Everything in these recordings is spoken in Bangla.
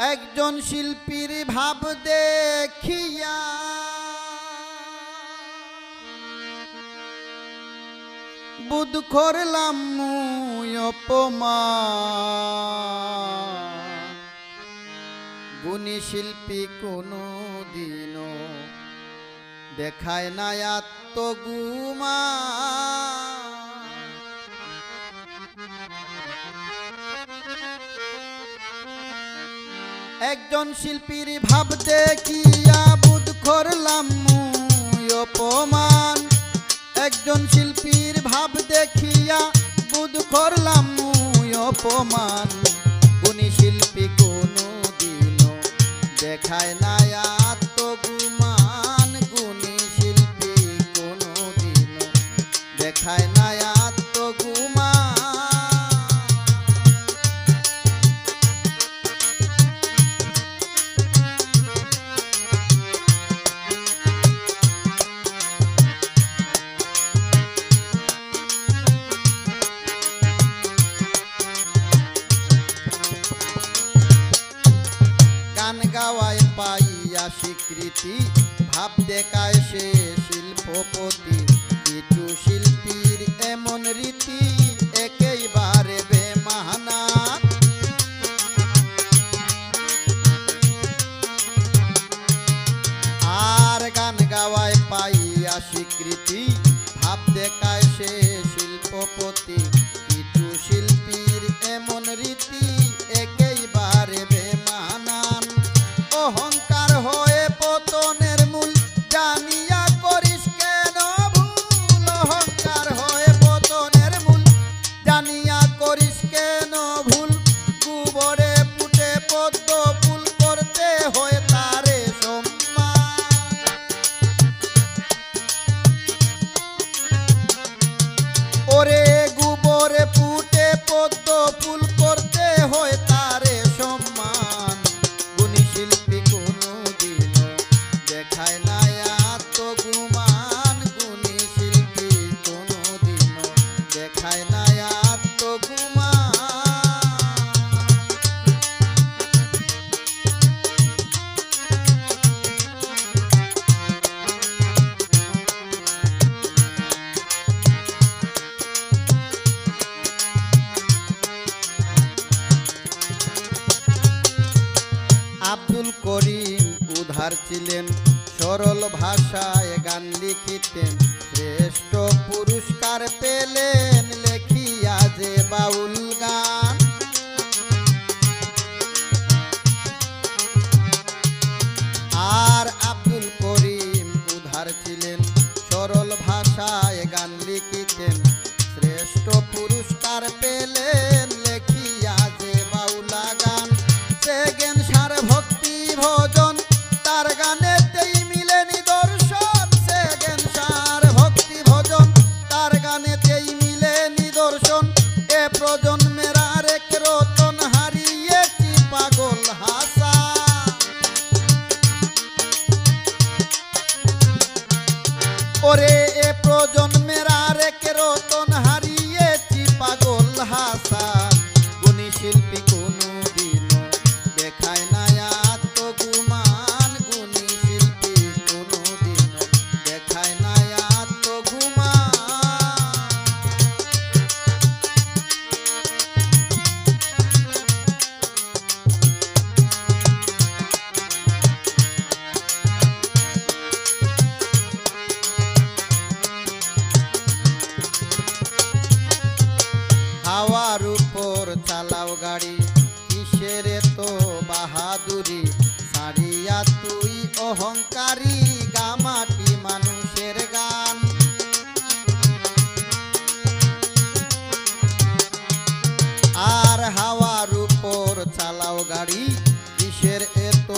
একজন শিল্পীর ভাব দেখিয়া। বুধ করলাম মুই অপমান। গুণী শিল্পী কোনো দিনও দেখায় না আত্মগুমা একজন শিল্পীর ভাব দেখিয়া বুধ করলাম অপমান? একজন শিল্পীর ভাব দেখিয়া বুধ করলাম অপমান? গুণী শিল্পী কোনো দিনও দেখায় না আত্মগুমান। গুণী শিল্পী কোনো দিনও দেখায় না আত্মগুমান। গান গাওয়ায় পাইয়া স্বীকৃতি ভাব দেখায় সে শিল্পপতি। কিছু শিল্পীর এমন রীতি উধার ছিলেন। সরল ভাষায় গান লিখিতেন। শ্রেষ্ঠ পুরস্কার পেলেন লেখিয়া যে বাউল গান। আর আব্দুল করিম উধার ছিলেন। সরল ভাষায় গান লিখিতেন। অহংকারী গামাটি মানুষের গান। আর হাওয়ার উপর চালাও গাড়ি, কিসের এত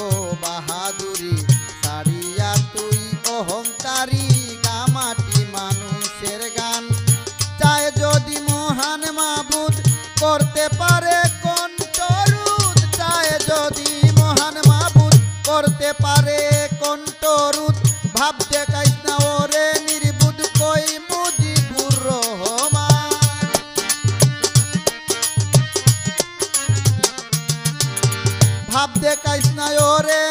বাহাদুরি? সারিয়া তুই অহংকারী গামাটি মানুষের গান। চায় যদি মহান মাবুদ করতে পারে কণ্ঠরুদ চায় যদি মহান মাবুদ করতে পারে ভাব দেখাইস না ওরে